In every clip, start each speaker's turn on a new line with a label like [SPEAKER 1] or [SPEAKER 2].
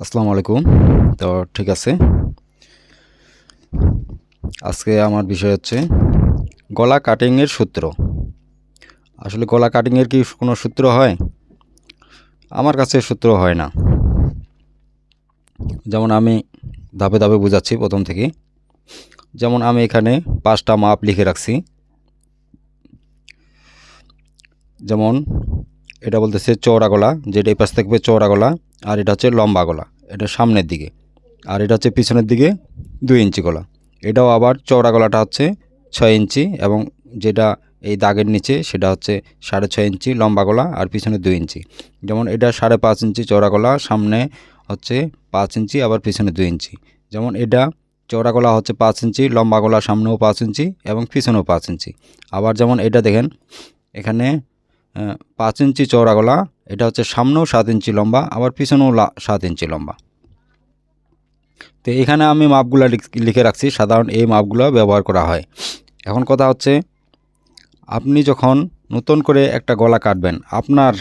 [SPEAKER 1] আসসালামু আলাইকুম। তো ঠিক আছে। আজকে আমার বিষয় হচ্ছে গলা কাটিংয়ের সূত্র। আসলে গলা কাটিংয়ের কি কোনো সূত্র হয়? আমার কাছে সূত্র হয় না। যেমন আমি ধাপে ধাপে বোঝাচ্ছি প্রথম থেকে। যেমন আমি এখানে পাঁচটা মাপ লিখে রাখছি। যেমন এটা বলতেছে চওড়া গলা, যেটা এই পাশ থাকবে চওড়া গলা। আর এটা হচ্ছে লম্বা গলা, এটা সামনের দিকে। আর এটা হচ্ছে পিছনের দিকে দুই ইঞ্চি গলা। এটাও আবার চওড়া গলাটা হচ্ছে ছয় ইঞ্চি এবং যেটা এই দাগের নিচে সেটা হচ্ছে সাড়ে ছয় ইঞ্চি লম্বা গলা আর পিছনে দুই ইঞ্চি। যেমন এটা সাড়ে পাঁচ ইঞ্চি চওড়া গলা, সামনে হচ্ছে পাঁচ ইঞ্চি, আবার পিছনে দুই ইঞ্চি। যেমন এটা চওড়া গলা হচ্ছে পাঁচ ইঞ্চি, লম্বা গলা সামনেও পাঁচ ইঞ্চি এবং পিছনেও পাঁচ ইঞ্চি। আবার যেমন এটা দেখেন, এখানে পাঁচ ইঞ্চি চওড়া গলা এটা হচ্ছে সামনেও সাত ইঞ্চি লম্বা, আবার পিছনেও সাত ইঞ্চি লম্বা। তো এখানে আমি মাপগুলো লিখ- লিখে রাখছি, সাধারণ এই মাপগুলো ব্যবহার করা হয়। এখন কথা হচ্ছে, আপনি যখন নতুন করে একটা গলা কাটবেন, আপনার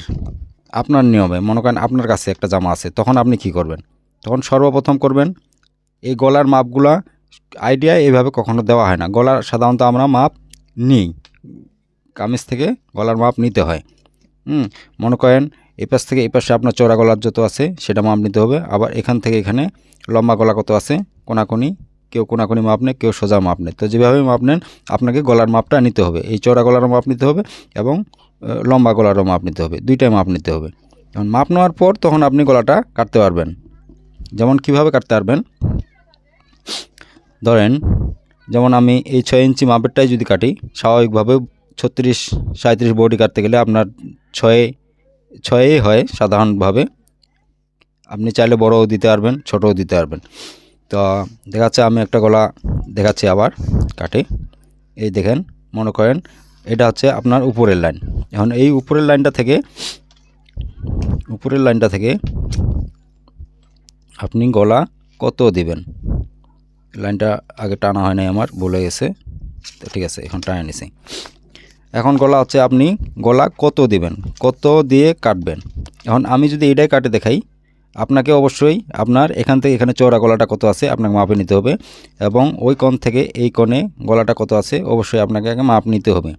[SPEAKER 1] আপনার নিয়মে, মনে করেন আপনার কাছে একটা জামা আছে, তখন আপনি কি করবেন? তখন সর্বপ্রথম করবেন, এই গলার মাপগুলা আইডিয়া এইভাবে কখনো দেওয়া হয় না। গলার, সাধারণত আমরা মাপ নিই, কামিজ থেকে গলার মাপ নিতে হয়। হুম, মনে করেন এই পাশ থেকে এই পাশে আপনার চওড়া গলার যত আছে, সেটা মাপ নিতে হবে। আবার এখান থেকে এখানে লম্বা গলা কত আছে, কোনাকুনি, কেউ কোনাকুনি মাপ নেয়, কেউ সোজা মাপ নেয়। তো যেভাবে মাপ নেন, আপনাকে গলার মাপটা নিতে হবে। এই চওড়া গলারও মাপ নিতে হবে এবং লম্বা গলারও মাপ নিতে হবে। দুইটাই মাপ নিতে হবে। এখন মাপ নেওয়ার পর তখন আপনি গলাটা কাটতে পারবেন। যেমন কীভাবে কাটতে পারবেন? ধরেন, যেমন আমি এই ছয় ইঞ্চি মাপেরটাই যদি কাটি, স্বাভাবিকভাবে ছত্রিশ সাঁত্রিশ বডি কাটতে গেলে আপনার ছয়ে ছয়েই হয় সাধারণভাবে। আপনি চাইলে বড়ও দিতে পারবেন, ছোটও দিতে পারবেন। তো দেখাচ্ছে আমি একটা গলা দেখাচ্ছি আবার কাটে। এই দেখেন, মনে করেন এটা হচ্ছে আপনার উপরের লাইন। এখন এই উপরের লাইনটা থেকে, উপরের লাইনটা থেকে আপনি গলা কত দিবেন? লাইনটা আগে টানা হয় নাই আমার বলে গেছে। তো ঠিক আছে, এখন টানা নিছি। এখন গলা হচ্ছে আপনি গলা কত দিবেন? কত দিয়ে কাটবেন? এখন আমি যদি এটাই কাটে দেখাই, আপনাকে অবশ্যই আপনার এখান থেকে এখানে চওড়া গলাটা কত আছে আপনাকে মাপে নিতে হবে এবং ওই কোণ থেকে এই কোণে গলাটা কত আছে অবশ্যই আপনাকে আগে মাপ নিতে হবে।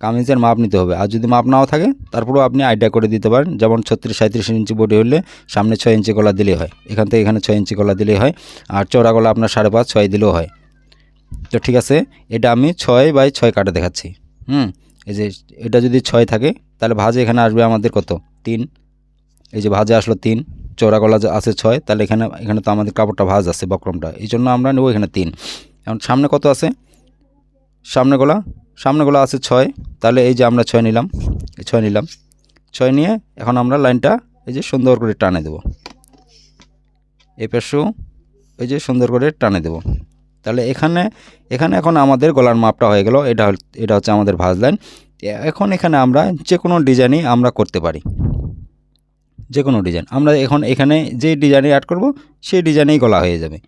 [SPEAKER 1] কামিজের মাপ নিতে হবে। আর যদি মাপ নাও থাকে, তারপরেও আপনি আইডিয়া করে দিতে পারেন। যেমন ছত্রিশ সাঁত্রিশ ইঞ্চি বডি হলে সামনে ছয় ইঞ্চি গলা দিলেই হয়। এখান থেকে এখানে ছয় ইঞ্চি গলা দিলেই হয়। আর চওড়া গলা আপনার সাড়ে পাঁচ, ছয় দিলেও হয়। তো ঠিক আছে, এটা আমি ছয় বাই ছয় কাটে দেখাচ্ছি। হুম, এই যে এটা যদি ছয় থাকে, তাহলে ভাজে এখানে আসবে আমাদের কত? তিন। এই যে ভাজে আসলো তিন চওড়া গলা আছে ছয়, তাহলে এখানে এখানে তো আমাদের কাপড়টা ভাজ আছে, বক্রমটা। এই জন্য আমরা নেব এখানে তিন। এখন সামনে কত আছে? সামনে গলা? সামনে গলা আছে ছয়, তাহলে এই যে আমরা ছয় নিলাম ছয় নিলাম। ছয় নিয়ে এখন আমরা লাইনটা এই যে সুন্দর করে টানে দেব। এই পাশেও এই যে সুন্দর করে টানে দেব। তাহলে এখানে এখানে এখন আমাদের গলার মাপটা হয়ে গেল। এটা এটা হচ্ছে আমাদের ভাজ লাইন। এখন এখানে আমরা যে কোনো ডিজাইনই আমরা করতে পারি। যে কোনো ডিজাইন। আমরা এখন এখানে যে ডিজাইনে অ্যাড করব, সেই ডিজাইনেই গলা হয়ে যাবে।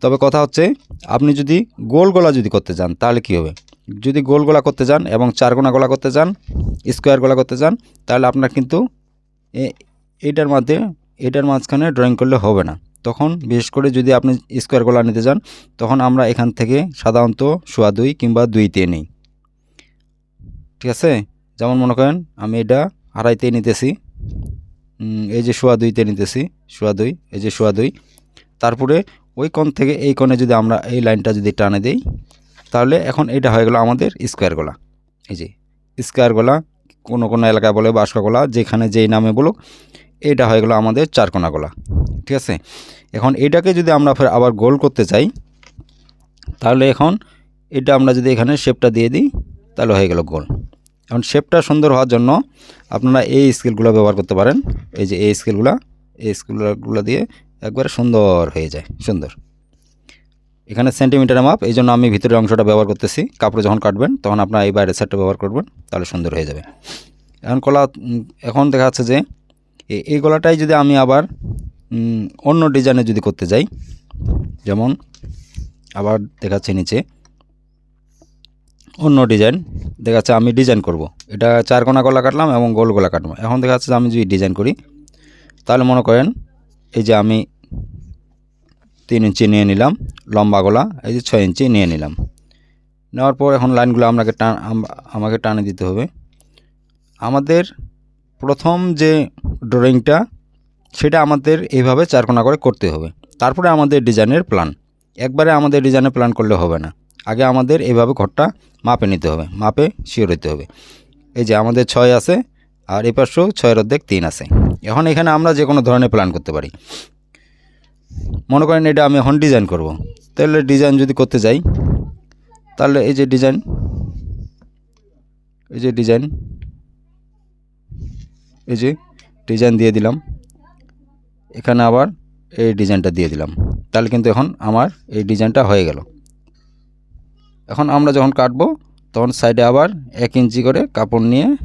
[SPEAKER 1] তবে কথা হচ্ছে, আপনি যদি গোল গলা যদি করতে চান, তাহলে কি হবে? যদি গোল গলা করতে চান এবং চারকোনা গলা করতে চান স্কোয়ার গলা করতে চান, তাহলে আপনার কিন্তু এটার মধ্যে, এটার মাঝখানে ড্রয়িং করলে হবে না। তখন বিশেষ করে যদি আপনি স্কোয়ার গলা নিতে চান তখন আমরা এখান থেকে সাধারণত সোয়া দুই কিংবা দুইতে নিই। ঠিক আছে? যেমন মনে করেন আমি এটা আড়াইতে নিতেছি। এই যে সোয়া দুইতে নিতেছি, সোয়া দুই, এই যে সোয়া দুই। তারপরে ওই কোণ থেকে এই কোণে যদি আমরা এই লাইনটা যদি টানে দেই, তাহলে এখন এটা হয়ে গেল আমাদের স্কোয়ার গলা এই যে স্কোয়ার গলা কোনো কোনো এলাকায় বলে বাসকা গলা যেখানে যেই নামে বলুক এটা হয়ে গেল আমাদের চারকোনা গলা ঠিক আছে? এখন এটাকে যদি আমরা ফের আবার গোল করতে চাই, তাহলে এখন এটা আমরা যদি এখানে শেপটা দিয়ে দিই, তাহলে হয়ে গেল গোল। এখন শেপটা সুন্দর হওয়ার জন্য আপনারা এই স্কেলগুলো ব্যবহার করতে পারেন। এই যে এই স্কেলগুলো এই স্কেলগুলো দিয়ে একবারে সুন্দর হয়ে যায়, সুন্দর। এখানে সেন্টিমিটার মাপ এই জন্য আমি ভিতরের অংশটা ব্যবহার করতেছি। কাপড়ে যখন কাটবেন, তখন আপনার এই বাইরের সাইডটা ব্যবহার করবেন, তাহলে সুন্দর হয়ে যাবে। এখন কলা এখন দেখা যাচ্ছে যে এই গলাটাই যদি আমি আবার অন্য ডিজাইনে যদি করতে যাই, যেমন আবার দেখাচ্ছে নিচে, অন্য ডিজাইন দেখাচ্ছে আমি ডিজাইন করব। এটা চার কোনা গলা কাটলাম এবং গোল গলা কাটবো। এখন দেখা যাচ্ছে আমি যদি ডিজাইন করি, তাহলে মনে করেন এই যে আমি তিন ইঞ্চি নিয়ে নিলাম, লম্বা গলা, এই যে ছয় ইঞ্চি নিয়ে নিলাম। নেওয়ার পর এখন লাইনগুলো আপনাকে টান আমাকে টানে দিতে হবে। আমাদের প্রথম যে ড্রয়িংটা সেটা আমাদের এইভাবে চারকোনা করে করতে হবে। তারপরে আমাদের ডিজাইনের প্ল্যান একবারে আমাদের ডিজাইনের প্ল্যান করলে হবে না। আগে আমাদের এইভাবে ঘরটা মাপে নিতে হবে, মাপে শিওর হতে হবে। এই যে আমাদের ছয় আছে, আর এই পাশেও ছয়ের অর্ধেক তিন আছে। এখন এখানে আমরা যে কোনো ধরনের প্ল্যান করতে পারি। মনে করেন এটা আমি এখন ডিজাইন করব। তাহলে ডিজাইন যদি করতে যাই, তাহলে এই যে ডিজাইন এই যে ডিজাইন এই যে ডিজাইন দিয়ে দিলাম। এখানে আবার এই ডিজাইনটা দিয়ে দিলাম। তাহলে কিন্তু এখন আমার এই ডিজাইনটা হয়ে গেল। এখন আমরা যখন কাটবো, তখন সাইডে আবার এক ইঞ্চি করে কাপড় নিয়ে,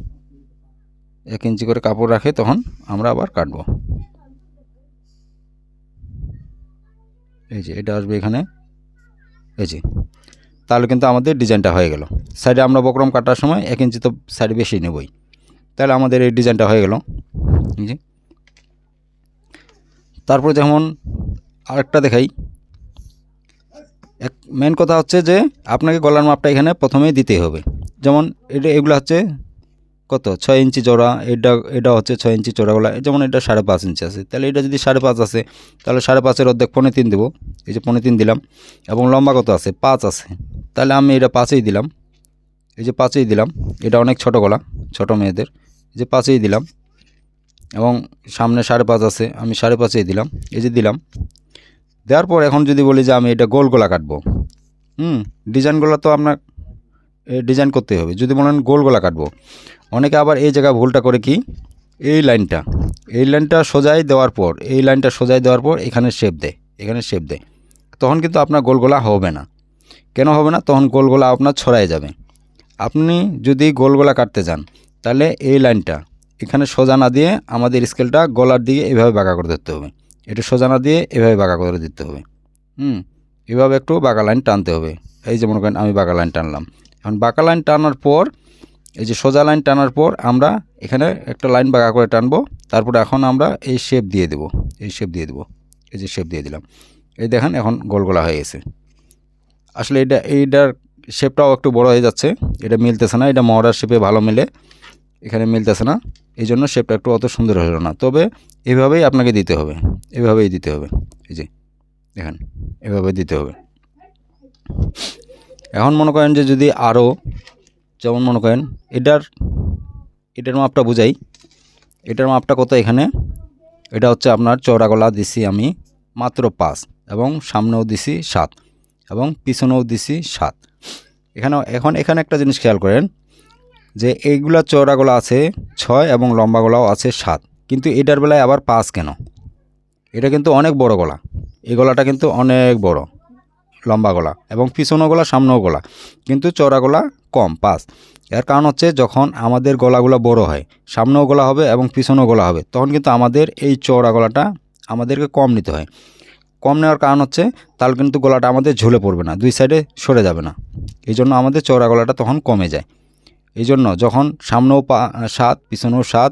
[SPEAKER 1] এক ইঞ্চি করে কাপড় রাখে, তখন আমরা আবার কাটবো। এই যে, এটা আসবে এখানে। এই যে, তাহলে কিন্তু আমাদের ডিজাইনটা হয়ে গেল। সাইডে আমরা বকরম কাটার সময় এক ইঞ্চি তো সাইডে বেশি নেবই। তাহলে আমাদের এই ডিজাইনটা হয়ে গেল। এই যে তারপর যেমন আরেকটা দেখাই। এক মেন কথা হচ্ছে যে, আপনাকে গলার মাপটা এখানে প্রথমেই দিতে হবে। যেমন এটা, এগুলো হচ্ছে কত? ছয় ইঞ্চি চড়া এটা এটা হচ্ছে ছয় ইঞ্চি চড়া গলা যেমন এটা সাড়ে পাঁচ ইঞ্চি আছে। তাহলে এটা যদি সাড়ে পাঁচ আছে, তাহলে সাড়ে পাঁচের অর্ধেক পনেরো তিন দেবো। এই যে পনেরো তিন দিলাম, এবং লম্বা কত আছে? পাঁচ আছে। তাহলে আমি এটা পাঁচেই দিলাম। এই যে পাঁচেই দিলাম, এটা অনেক ছোট গলা, ছোট মেয়েদের। এই যে পাঁচেই দিলাম এবং সামনে সাড়ে পাঁচ আছে, আমি সাড়ে পাঁচেই দিলাম। এই যে দিলাম। দেওয়ার পর এখন যদি বলি যে আমি এটা গোল গোলা কাটবো, হুম ডিজাইনগুলো তো আপনার ডিজাইন করতে হবে। যদি বলেন গোল গোলা কাটবো, অনেকে আবার এই জায়গায় ভুলটা করে কি? এই লাইনটা এই লাইনটা সোজাই দেওয়ার পর, এই লাইনটা সোজাই দেওয়ার পর এখানে শেপ দেয়, এখানে শেপ দেয়। তখন কিন্তু আপনার গোল গোলা হবে না। কেন হবে না? তখন গোল গোলা আপনার ছড়াই যাবে। আপনি যদি গোল গোলা কাটতে যান তাহলে এই লাইনটা এখানে সোজা না দিয়ে আমাদের স্কেলটা গলার দিকে এভাবে বাঁকা করে ধরতে হবে। এটা সোজা না দিয়ে এভাবে বাঁকা করে দিতে হবে। হুম, এভাবে একটু বাঁকা লাইন টানতে হবে। এই যে মনে করেন আমি বাঁকা লাইন টানলাম। এখন বাঁকা লাইন টানার পর, এই যে সোজা লাইন টানার পর আমরা এখানে একটা লাইন বাঁকা করে টানবো। তারপরে এখন আমরা এই শেপ দিয়ে দেব। এই শেপ দিয়ে দেবো। এই যে শেপ দিয়ে দিলাম। এই দেখেন এখন গোল গোলা হয়ে গেছে। আসলে এটা, এইটার শেপটাও একটু বড় হয়ে যাচ্ছে। এটা মিলতেছে না। এটা মহড়ার শেপে ভালো মেলে। এখানে মিলতেছে না। এই জন্য শেপটা একটু অত সুন্দর হলো না। তবে এভাবেই আপনাকে দিতে হবে। এভাবেই দিতে হবে। এই যে, দেখেন, এভাবে দিতে হবে। এখন মনে করেন যে যদি আরও যেমন মনে করেন, এটার এটার মাপটা বুঝাই। এটার মাপটা কত এখানে? এটা হচ্ছে আপনার চওড়া গলা দিছি আমি মাত্র পাঁচ এবং সামনেও দিছি সাত এবং পিছনেও দিছি সাত। এখানে এখন এখানে একটা জিনিস খেয়াল করেন যে এইগুলা চওড়াগুলো আছে ছয় এবং লম্বা গলাও আছে সাত। কিন্তু এটার বেলায় আবার পাঁচ কেন? এটা কিন্তু অনেক বড় গলা। এই গলাটা কিন্তু অনেক বড়, লম্বা গলা এবং পিছনেও গলা, সামনেও গলা। কিন্তু চওড়া গলা কম, পাঁচ। এর কারণ হচ্ছে যখন আমাদের গলাগুলো বড় হয়, সামনেও গলা হবে এবং পিছনেও গলা হবে, তখন কিন্তু আমাদের এই চওড়া গলাটা আমাদেরকে কম নিতে হয়। কম নেওয়ার কারণ হচ্ছে তাহলে কিন্তু গলাটা আমাদের ঝুলে পড়বে না, দুই সাইডে সরে যাবে না। এই জন্য আমাদের চওড়া গলাটা তখন কমে যায়। এই জন্য যখন সামনেও পা সাত, পিছনেও সাত,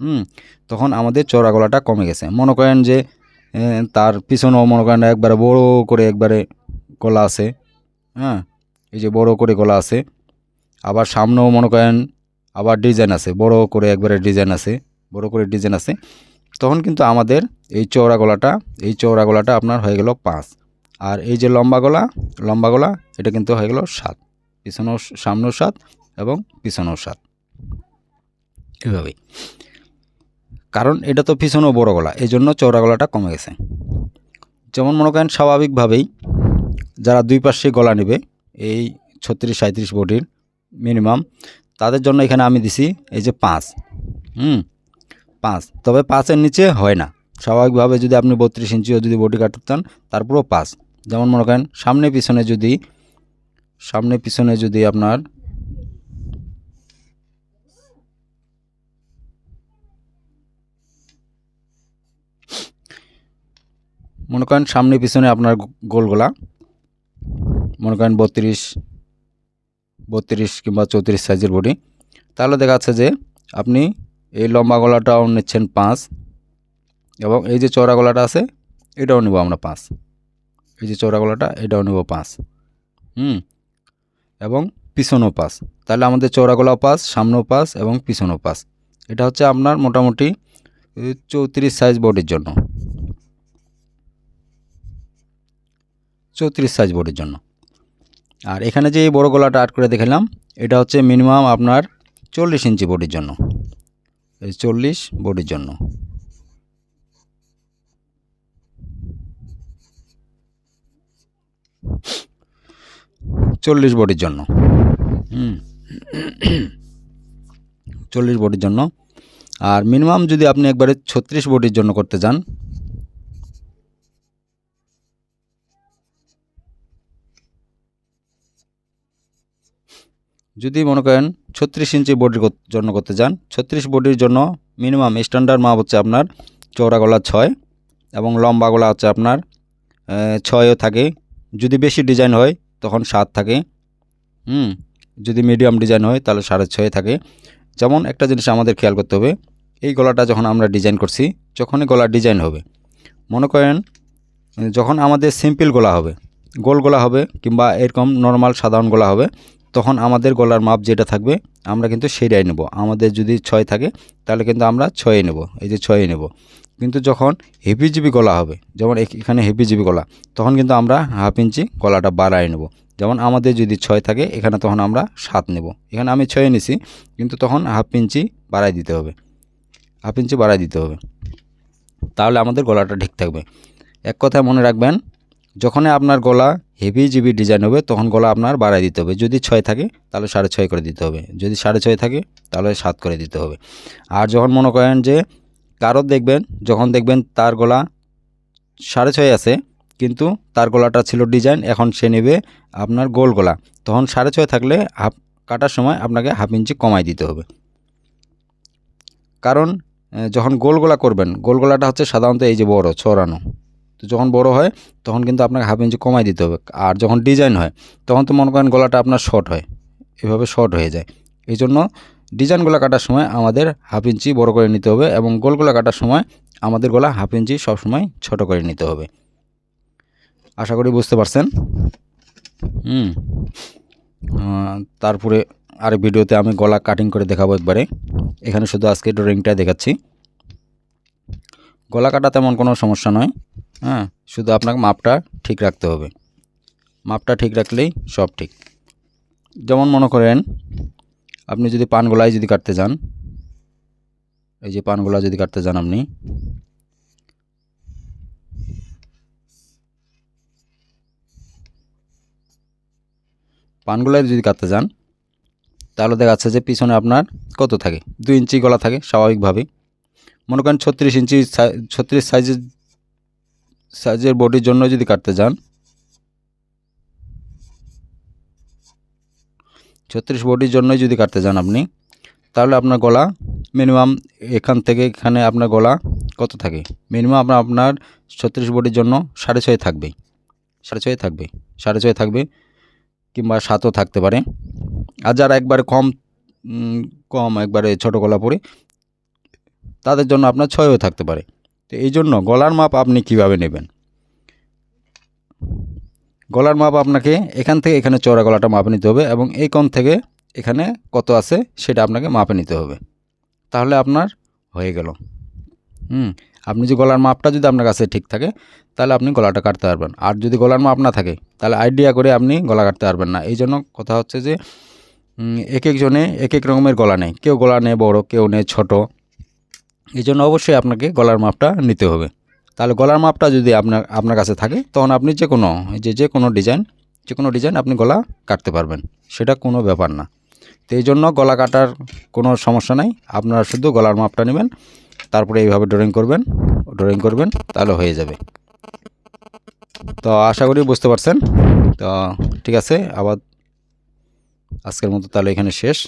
[SPEAKER 1] হুম, তখন আমাদের চওড়া গলাটা কমে গেছে। মনে করেন যে তার পিছনেও মনে করেন একবারে বড় করে একবারে গলা আছে হ্যাঁ এই যে বড় করে গলা আছে। আবার সামনেও মনে করেন আবার ডিজাইন আছে, বড় করে একবারে ডিজাইন আছে, বড় করে ডিজাইন আছে। তখন কিন্তু আমাদের এই চওড়া গলাটা, এই চওড়া গলাটা আপনার হয়ে গেল পাঁচ। আর এই যে লম্বা গলা লম্বা গলা, এটা কিন্তু হয়ে গেল সাত। পিছনেও সামনেও সাত এবং পিছনেও সাত। এভাবেই। কারণ এটা তো পিছনেও বড় গলা এই জন্য চওড়া গলাটা কমে গেছে। যেমন মনে করেন, স্বাভাবিকভাবেই যারা দুই পাশে গলা নেবে, এই ছত্রিশ সাঁত্রিশ বডির মিনিমাম, তাদের জন্য এখানে আমি দিছি এই যে পাঁচ। হুম, পাঁচ। তবে পাঁচের নিচে হয় না। স্বাভাবিকভাবে যদি আপনি বত্রিশ ইঞ্চিও যদি বডি কাটতেন তারপরেও পাঁচ। যেমন মনে করেন, সামনে পিছনে যদি, সামনে পিছনে যদি আপনার মনে করেন সামনে পিছনে আপনার গো- গোল গলা মনে করেন বত্রিশ বত্রিশ কিংবা চৌত্রিশ সাইজের বডি তাহলে দেখা যাচ্ছে যে আপনি এই লম্বা গলাটাও নিচ্ছেন পাঁচ এবং এই যে চওড়া গলাটা আছে, এটাও নেব আমরা পাঁচ। এই যে চওড়া গলাটা, এটাও নেব পাঁচ। হুম? এবং পিছনও পাঁচ। তাহলে আমাদের চওড়া গলাও পাঁচ, সামনেও পাঁচ এবং পিছনও পাঁচ। এটা হচ্ছে আপনার মোটামুটি চৌত্রিশ সাইজ বডির জন্য। চৌত্রিশ সাইজ বডির জন্য। আর এখানে যে বড় গলাটা আট করে দেখালাম, এটা হচ্ছে মিনিমাম আপনার চল্লিশ ইঞ্চি বডির জন্য। এই চল্লিশ বডির জন্য। চল্লিশ বডির জন্য। চল্লিশ বডির জন্য। আর মিনিমাম যদি আপনি একবারে ছত্রিশ বডির জন্য করতে যান যদি মনে করেন ছত্রিশ ইঞ্চি বডির জন্য করতে যান ছত্রিশ বডির জন্য মিনিমাম স্ট্যান্ডার্ড মাপ হচ্ছে আপনার চওড়া গলা ছয় এবং লম্বা গলা হচ্ছে আপনার ছয়ও থাকে। যদি বেশি ডিজাইন হয়, তখন সাত থাকে। হুম, যদি মিডিয়াম ডিজাইন হয়, তাহলে সাড়ে ছয় থাকে। যেমন একটা জিনিস আমাদের খেয়াল করতে হবে, এই গলাটা যখন আমরা ডিজাইন করছি, যখনই গলার ডিজাইন হবে, মনে করেন, যখন আমাদের সিম্পল গলা হবে, গোল গলা হবে কিংবা এরকম নর্মাল সাধারণ গলা হবে তখন আমাদের গলার মাপ যেটা থাকবে, আমরা কিন্তু সেটাই নেব। আমাদের যদি ছয় থাকে, তাহলে কিন্তু আমরা ছয়ে নেব, এই যে ছয়ে নেব। কিন্তু যখন হেভিজিবি গলা হবে, যেমন এখ- এখানে হেভিজিবি গলা, তখন কিন্তু আমরা হাফ ইঞ্চি গলাটা বাড়ায় নেব। যেমন আমাদের যদি ছয় থাকে, এখানে তখন আমরা সাত নেব। এখানে আমি ছয়ে নিছি, কিন্তু তখন হাফ ইঞ্চি বাড়াই দিতে হবে। হাফ ইঞ্চি বাড়াই দিতে হবে। তাহলে আমাদের গলাটা ঠিক থাকবে। এক কথায় মনে রাখবেন, যখনই আপনার গলা হেভি জিবি ডিজাইন হবে, তখন গলা আপনার বাড়াই দিতে হবে। যদি ছয় থাকে, তাহলে সাড়ে ছয় করে দিতে হবে। যদি সাড়ে ছয় থাকে, তাহলে সাত করে দিতে হবে। আর যখন মনে করেন যে কারোর দেখবেন, যখন দেখবেন তার গলা সাড়ে ছয় আছে, কিন্তু তার গলাটা ছিল ডিজাইন, এখন সে নেবে আপনার গোল গলা, তখন সাড়ে ছয় থাকলে হাফ কাটার সময় আপনাকে হাফ ইঞ্চি কমাই দিতে হবে। কারণ যখন গোল গলা করবেন, গোল গলাটা হচ্ছে সাধারণত এই যে বড় ছড়ানো তো যখন বড় হয়, তখন কিন্তু আপনাকে হাফ ইঞ্চি কমাই দিতে হবে। আর যখন ডিজাইন হয়, তখন তো মনে করেন গলাটা আপনার শর্ট হয়। এভাবে শর্ট হয়ে যায়। এই জন্য ডিজাইনগুলো কাটার সময় আমাদের হাফ ইঞ্চি বড় করে নিতে হবে এবং গোলগুলো কাটার সময় আমাদের গলা হাফ ইঞ্চি সবসময় ছোট করে নিতে হবে। আশা করি বুঝতে পারছেন? হুম। তারপরে আর ভিডিওতে আমি গলা কাটিং করে দেখাবো একবারে। এখানে শুধু আজকে ড্রয়িংটা দেখাচ্ছি। গলা কাটা তেমন কোনো সমস্যা নয়। হ্যাঁ শুধু আপনাকে মাপটা ঠিক রাখতে হবে। মাপটা ঠিক রাখলেই সব ঠিক। যেমন মনে করেন, আপনি যদি পান গলায় যদি কাটতে যান, এই যে পান গলা যদি কাটতে যান আপনি পানগুলায় যদি কাটতে যান, তাহলে দেখা যাচ্ছে যে পিছনে আপনার কত থাকে? দুই ইঞ্চি গলা থাকে, স্বাভাবিকভাবেই। মনে করেন ছত্রিশ ইঞ্চি ছত্রিশ সাইজের সাইজের বডির জন্য যদি কাটতে যান, ছত্রিশ বডির জন্যই যদি কাটতে যান আপনি, তাহলে আপনার গলা মিনিমাম এখান থেকে এখানে আপনার গলা কত থাকে? মিনিমাম আপনার আপনার ছত্রিশ বডির জন্য সাড়ে ছয় থাকবে সাড়ে ছয় থাকবে। সাড়ে ছয় থাকবে কিংবা সাতও থাকতে পারে। আর যারা একবারে কম কম, একবারে ছোটো গলা পরে, তাদের জন্য আপনার ছয়ও থাকতে পারে। তো এই জন্য গলার মাপ আপনি কীভাবে নেবেন? গলার মাপ আপনাকে এখান থেকে এখানে চওড়া গলাটা মাপে নিতে হবে এবং এই কোণ থেকে এখানে কত আছে সেটা আপনাকে মাপে নিতে হবে। তাহলে আপনার হয়ে গেল। হুম, আপনি যে গলার মাপটা যদি আপনার কাছে ঠিক থাকে, তাহলে আপনি গলাটা কাটতে পারবেন। আর যদি গলার মাপ না থাকে, তাহলে আইডিয়া করে আপনি গলা কাটতে পারবেন না। এই জন্য কথা হচ্ছে যে এক একজনে এক এক রকমের গলা নেয়। কেউ গলা নেয় বড়, কেউ নেয় ছোট। এই জন্য অবশ্যই আপনাকে গলার মাপটা নিতে হবে। তাহলে গলার মাপটা যদি আপনার আপনার কাছে থাকে, তখন আপনি যে কোনো যে যে কোনো ডিজাইন যে কোনো ডিজাইন আপনি গলা কাটতে পারবেন। সেটা কোনো ব্যাপার না। তো এই জন্য গলা কাটার কোনো সমস্যা নাই। আপনারা শুধু গলার মাপটা নেবেন, তারপরে এইভাবে ড্রয়িং করবেন ড্রয়িং করবেন, তাহলে হয়ে যাবে। তো আশা করি বুঝতে পারছেন। তো ঠিক আছে, আবার আজকের মতো তাহলে এখানে শেষ।